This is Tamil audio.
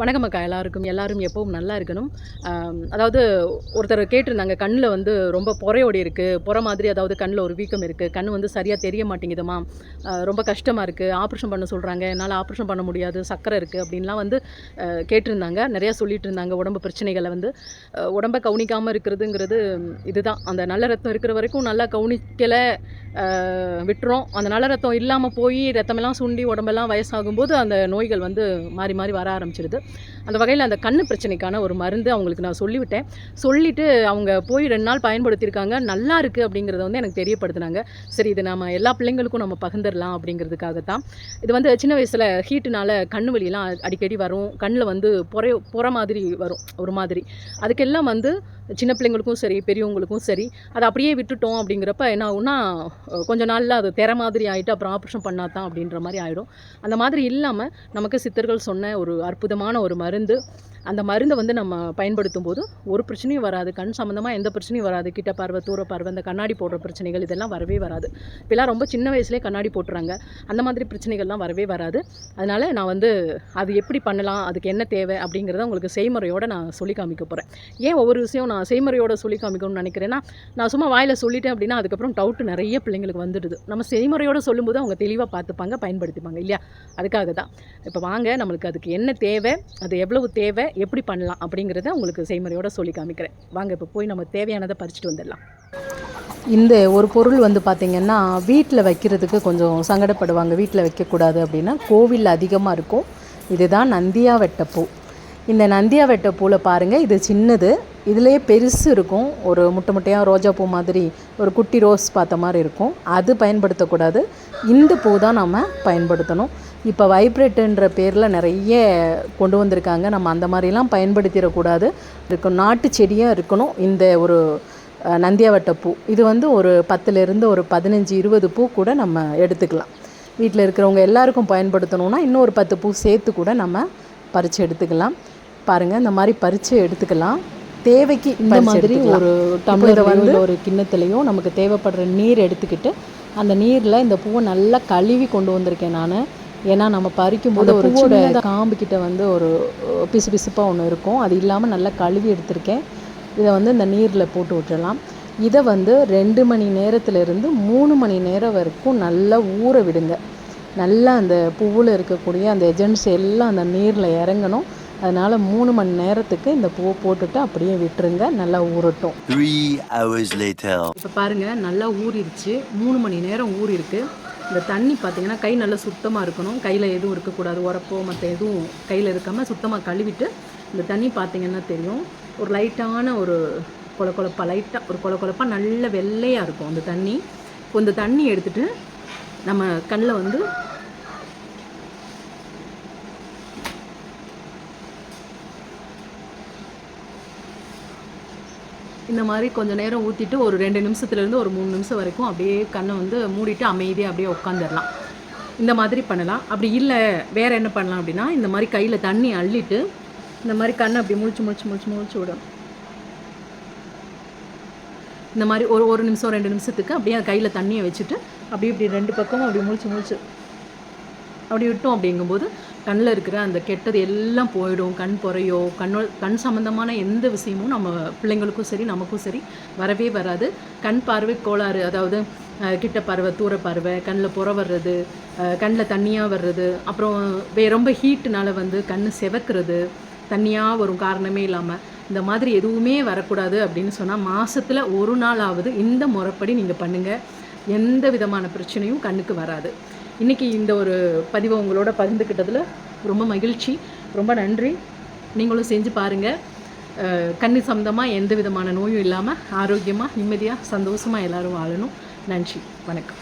வணக்கம் அக்கா எல்லாருக்கும். எல்லாரும் எப்பவும் நல்லா இருக்கணும். அதாவது ஒருத்தர் கேட்டிருந்தாங்க கண்ணில் வந்து ரொம்ப பொறையோடி இருக்குது புற மாதிரி அதாவது கண்ணில் ஒரு வீக்கம் இருக்குது கண் வந்து சரியாக தெரிய மாட்டேங்குதுமா? ரொம்ப கஷ்டமாக இருக்குது ஆப்ரேஷன் பண்ண சொல்கிறாங்க என்னால் ஆப்ரேஷன் பண்ண முடியாது. சக்கரை இருக்குது அப்படின்லாம் வந்து கேட்டிருந்தாங்க. நிறையா சொல்லிட்டு இருந்தாங்க உடம்பு பிரச்சனைகளை வந்து. உடம்பை உடம்ப கவனிக்காமல் இருக்கிறதுங்கிறது இதுதான். அந்த நல்ல ரத்தம் இருக்கிற வரைக்கும் நல்லா கவனிக்கலை விட்டுறோம். அந்த நல்ல ரத்தம் இல்லாமல் போய் ரத்தமெல்லாம் சுண்டி உடம்பெல்லாம் வயசாகும்போது அந்த நோய்கள் வந்து மாறி மாறி வர ஆரம்பிச்சிடுது அந்த வகையில் அந்த கண்ணு பிரச்சனைக்கான ஒரு மருந்து அவங்களுக்கு நான் சொல்லிவிட்டேன். சொல்லிவிட்டு அவங்க போய் ரெண்டு நாள் பயன்படுத்தியிருக்காங்க. நல்லா இருக்குது அப்படிங்கிறத வந்து எனக்கு தெரியப்படுத்தினாங்க. சரி இது நம்ம எல்லா பிள்ளைங்களுக்கும் நம்ம பகிர்ந்துடலாம் அப்படிங்கிறதுக்காகத்தான். இது வந்து சின்ன வயசில் ஹீட்டுனால கண்ணு வலியெல்லாம் அடிக்கடி வரும். கண்ணில் வந்து புற பொற மாதிரி வரும் ஒரு மாதிரி. அதுக்கெல்லாம் வந்து சின்ன பிள்ளைங்களுக்கும் சரி பெரியவங்களுக்கும் சரி அதை அப்படியே விட்டுட்டோம் அப்படிங்கிறப்ப என்ன ஆகும்னா கொஞ்ச நாளில் அது திற மாதிரி ஆகிட்டு அப்புறம் ஆப்ரேஷன் பண்ணாதான் அப்படின்ற மாதிரி ஆகிடும் அந்த மாதிரி இல்லாமல் நமக்கு சித்தர்கள் சொன்ன ஒரு அற்புதமான ஒரு மருந்து. அந்த மருந்தை வந்து நம்ம பயன்படுத்தும் போது ஒரு பிரச்சனையும் வராது. கண் சம்மந்தமாக எந்த பிரச்சனையும் வராது. கிட்ட பார்வை தூர பார்வை இந்த கண்ணாடி போடுற பிரச்சனைகள் இதெல்லாம் வரவே வராது. இப்போலாம் ரொம்ப சின்ன வயசுலேயே கண்ணாடி போட்டுறாங்க. அந்த மாதிரி பிரச்சனைகள்லாம் வரவே வராது. அதனால் நான் வந்து அது எப்படி பண்ணலாம்? அதுக்கு என்ன தேவை? அப்படிங்கிறத உங்களுக்கு செய்முறையோடு நான் சொல்லி காமிக்க போகிறேன் ஏன் ஒவ்வொரு விஷயம் நான் செய்முறையோடு சொல்லி காமிக்கணும்னு நினைக்கிறேன்னா நான் சும்மா வாயில் சொல்லிட்டேன் அப்படின்னா அதுக்கப்புறம் டவுட்டு நிறைய பிள்ளைங்களுக்கு வந்துடுது. நம்ம செய்முறையோடு சொல்லும்போது அவங்க தெளிவாக பார்த்துப்பாங்க பயன்படுத்திப்பாங்க இல்லையா? அதுக்காக தான் இப்போ வாங்க நம்மளுக்கு அதுக்கு என்ன தேவை? அது எவ்வளவு தேவை எப்படி பண்ணலாம் அப்படிங்கிறத உங்களுக்கு செய்முறையோட சொல்லி காமிக்கிறேன். வாங்க இப்போ போய் நம்ம தேவையானதை பறிச்சுட்டு வந்துடலாம். இந்த ஒரு பொருள் வந்து பார்த்திங்கன்னா வீட்டில் வைக்கிறதுக்கு கொஞ்சம் சங்கடப்படுவாங்க. வீட்டில் வைக்கக்கூடாது அப்படின்னா கோவில் அதிகமாக இருக்கும். இதுதான் நந்தியா வெட்டப்பூ இந்த நந்தியா வெட்டப்பூவில் பாருங்கள் இது சின்னது. இதுலேயே பெருசு இருக்கும். ஒரு முட்டை முட்டையாக ரோஜா பூ மாதிரி ஒரு குட்டி ரோஸ் பார்த்த மாதிரி இருக்கும். அது பயன்படுத்தக்கூடாது. இந்த பூ தான் நம்ம பயன்படுத்தணும். இப்போ வைப்ரேட்டுன்ற பேரில் நிறைய கொண்டு வந்திருக்காங்க. நம்ம அந்த மாதிரிலாம் பயன்படுத்திடக்கூடாது. இருக்கும் நாட்டு செடியாக இருக்கணும். இந்த ஒரு நந்தியாவட்ட பூ. இது வந்து ஒரு பத்துலேருந்து ஒரு பதினஞ்சு இருபது பூ கூட நம்ம எடுத்துக்கலாம். வீட்டில் இருக்கிறவங்க எல்லாருக்கும் பயன்படுத்தணும்னா இன்னும் ஒரு பத்து பூ சேர்த்து கூட நம்ம பறித்து எடுத்துக்கலாம். பாருங்கள் இந்த மாதிரி பறித்து எடுத்துக்கலாம். தேவைக்கு இந்த மாதிரி ஒரு டம்ளர் வந்து ஒரு கிண்ணத்துலேயும் நமக்கு தேவைப்படுற நீர் எடுத்துக்கிட்டு அந்த நீரில் இந்த பூவை நல்லா கழுவி கொண்டு வந்திருக்கேன் நான். ஏன்னா நம்ம பறிக்கும் போது ஒரு சின்ன காம்பு கிட்ட வந்து ஒரு பிசு பிசுப்பாக ஒன்று இருக்கும். அது இல்லாமல் நல்லா கழுவி எடுத்திருக்கேன். இதை வந்து இந்த நீரில் போட்டு விட்டுறலாம். இதை வந்து ரெண்டு மணி நேரத்துலேருந்து மூணு மணி நேரம் வரைக்கும் நல்லா ஊற விடுங்க. நல்லா அந்த பூவில் இருக்கக்கூடிய அந்த எஜென்ட்ஸ் எல்லாம் அந்த நீரில் இறங்கணும். அதனால் மூணு மணி நேரத்துக்கு இந்த பூவை போட்டுட்டு அப்படியே விட்டுருங்க. நல்லா ஊறட்டும். Three hours later. இப்போ பாருங்கள் நல்லா ஊறிடுச்சு. மூணு மணி நேரம் ஊறிருக்கு. இந்த தண்ணி பார்த்திங்கன்னா கை நல்லா சுத்தமாக இருக்கணும். கையில் எதுவும் இருக்கக்கூடாது. உரப்போ மற்ற எதுவும் கையில் இருக்காமல் சுத்தமாக கழுவிட்டு இந்த தண்ணி பார்த்திங்கன்னா தெரியும். ஒரு லைட்டான ஒரு கொல கொலப்பா லைட்டாக ஒரு கொல கொலப்பா நல்ல வெள்ளையாக இருக்கும் அந்த தண்ணி. இப்போ இந்த தண்ணி எடுத்துகிட்டு நம்ம கண்ணில் வந்து இந்த மாதிரி கொஞ்சம் நேரம் ஊற்றிட்டு ஒரு ரெண்டு நிமிஷத்துலேருந்து ஒரு மூணு நிமிஷம் வரைக்கும் அப்படியே கண்ணை வந்து மூடிட்டு அமைதியாக அப்படியே உட்காந்துடலாம் இந்த மாதிரி பண்ணலாம். அப்படி இல்லை வேறு என்ன பண்ணலாம் அப்படின்னா இந்த மாதிரி கையில் தண்ணி அள்ளிட்டு இந்த மாதிரி கண்ணை அப்படி முழிச்சு முழிச்சு முழிச்சு முழிச்சு விடும் இந்த மாதிரி ஒரு ஒரு நிமிஷம் ரெண்டு நிமிஷத்துக்கு அப்படியே கையில் தண்ணியை வச்சுட்டு அப்படியே இப்படி ரெண்டு பக்கமும் அப்படி முழிச்சு முழிச்சு அப்படி விட்டோம் அப்படிங்கும்போது கண்ணில் இருக்கிற அந்த கெட்டது எல்லாம் போயிடும். கண் பொறையோ கண்ணோ கண் சம்மந்தமான எந்த விஷயமும் நம்ம பிள்ளைங்களுக்கும் சரி நமக்கும் சரி வரவே வராது. கண் பார்வை கோளாறு அதாவது கிட்ட பறவை தூர பறவை கண்ணில் புற வர்றது கண்ணில் தண்ணியாக வர்றது அப்புறம் வே ரொம்ப ஹீட்டுனால வந்து கண் செவக்கிறது தண்ணியாக வரும் காரணமே இல்லாமல் இந்த மாதிரி எதுவுமே வரக்கூடாது அப்படின்னு சொன்னால் மாதத்தில் ஒரு நாளாவது இந்த முறைப்படி நீங்கள் பண்ணுங்கள் எந்த விதமான பிரச்சனையும் கண்ணுக்கு வராது. இன்றைக்கி இந்த ஒரு பதிவை உங்களோட பகிர்ந்துக்கிட்டதில் ரொம்ப மகிழ்ச்சி. ரொம்ப நன்றி. நீங்களும் செஞ்சு பாருங்கள் கண்ணு சம்மந்தமாக எந்த விதமான நோயும் இல்லாமல் ஆரோக்கியமாக நிம்மதியாக சந்தோஷமாக எல்லோரும் வாழணும். நன்றி. வணக்கம்.